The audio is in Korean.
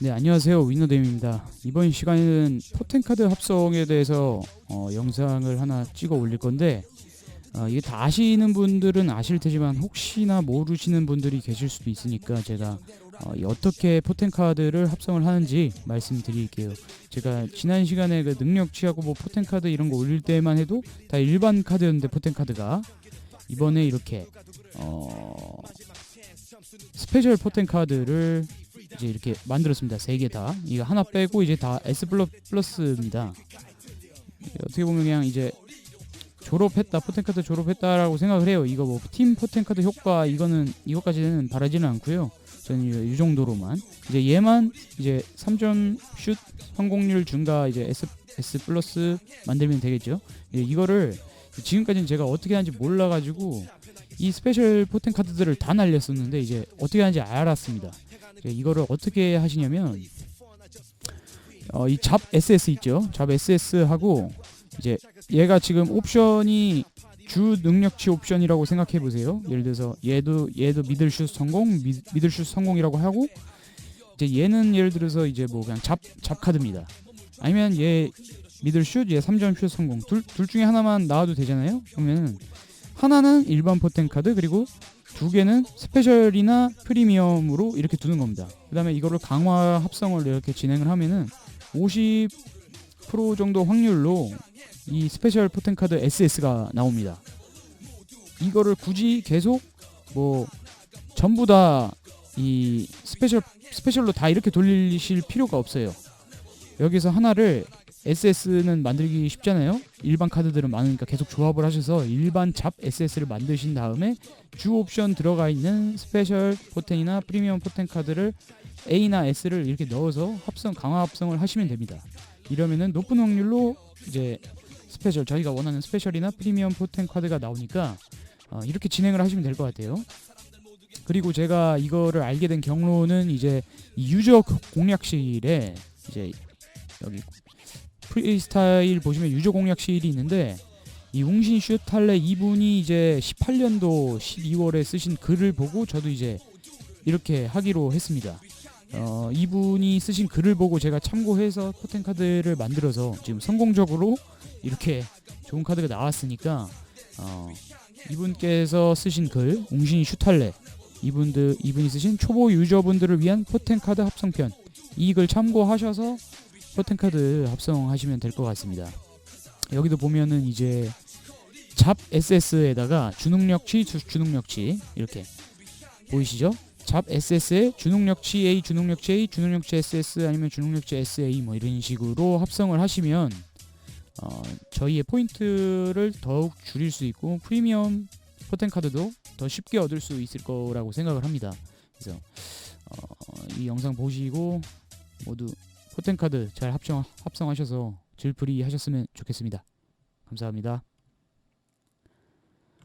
네 안녕하세요. 위너데임입니다. 이번 시간에는 포텐카드 합성에 대해서 어, 영상을 하나 찍어 올릴 건데 어, 이게 다 아시는 분들은 아실 테지만 혹시나 모르시는 분들이 계실 수도 있으니까 제가 어, 이 어떻게 포텐카드를 합성을 하는지 말씀드릴게요. 제가 지난 시간에 그 능력치하고 뭐 포텐카드 이런 거 올릴 때만 해도 다 일반 카드였는데 포텐카드가 이번에 이렇게 어, 스페셜 포텐 카드를 이제 이렇게 만들었습니다. 세 개 다. 이거 하나 빼고 이제 다 S 플러- 플러스입니다. 어떻게 보면 그냥 이제 졸업했다 포텐 카드 졸업했다라고 생각을 해요. 이거 뭐 팀 포텐 카드 효과 이거는 이것까지는 바라지는 않고요. 저는 이- 이 정도로만 이제 얘만 이제 3점 슛 성공률 증가 이제 S S 플러스 만들면 되겠죠. 예, 이거를 지금까지는 제가 어떻게 하는지 몰라가지고 이 스페셜 포텐 카드들을 다 날렸었는데 이제 어떻게 하는지 알았습니다. 이제 이거를 어떻게 하시냐면 어, 이 잡 SS 있죠. 잡 SS 하고 이제 얘가 지금 옵션이 주 능력치 옵션이라고 생각해 보세요. 예를 들어서 얘도 얘도 미들슛 성공, 미, 미들슛 성공이라고 하고 이제 얘는 예를 들어서 이제 뭐 그냥 잡 잡 카드입니다. 아니면 얘 미들슛, 얘 3점 슛 성공. 둘, 둘 중에 하나만 나와도 되잖아요. 그러면 하나는 일반 포텐 카드 그리고 두 개는 스페셜이나 프리미엄으로 이렇게 두는 겁니다. 그 다음에 이거를 강화 합성을 이렇게 진행을 하면은 50% 정도 확률로 이 스페셜 포텐 카드 SS가 나옵니다. 이거를 굳이 계속 뭐 전부 다 이 스페셜 스페셜로 다 이렇게 돌리실 필요가 없어요. 여기서 하나를 SS는 만들기 쉽잖아요. 일반 카드들은 많으니까 계속 조합을 하셔서 일반 잡 SS를 만드신 다음에 주 옵션 들어가 있는 스페셜 포텐이나 프리미엄 포텐 카드를 A나 S를 이렇게 넣어서 합성 강화 합성을 하시면 됩니다. 이러면은 높은 확률로 이제 스페셜 저희가 원하는 스페셜이나 프리미엄 포텐 카드가 나오니까 어, 이렇게 진행을 하시면 될 것 같아요. 그리고 제가 이거를 알게 된 경로는 이제 이 유저 공략실에 이제 여기 프리스타일 보시면 유저 공략실이 있는데 이 웅신 슈탈레 이분이 이제 18년도 12월에 쓰신 글을 보고 저도 이제 이렇게 하기로 했습니다. 어, 이분이 쓰신 글을 보고 제가 참고해서 포텐 카드를 만들어서 지금 성공적으로 이렇게 좋은 카드가 나왔으니까 어, 이분께서 쓰신 글 웅신 슈탈레 이분들 이분이 쓰신 초보 유저분들을 위한 포텐 카드 합성편 이글 참고하셔서 포텐 카드 합성하시면 될 것 같습니다. 여기도 보면은 이제 잡 SS에다가 주능력치 주, 주능력치 이렇게 보이시죠? 잡 SS에 주능력치 A 주능력치 A 주능력치 SS 아니면 주능력치 SA 뭐 이런 식으로 합성을 하시면 어, 저희의 포인트를 더욱 줄일 수 있고 프리미엄 포텐 카드도 더 쉽게 얻을 수 있을 거라고 생각을 합니다. 그래서 어, 이 영상 보시고 모두 포텐 카드 잘 합성 합성하셔서 질풀이 하셨으면 좋겠습니다. 감사합니다.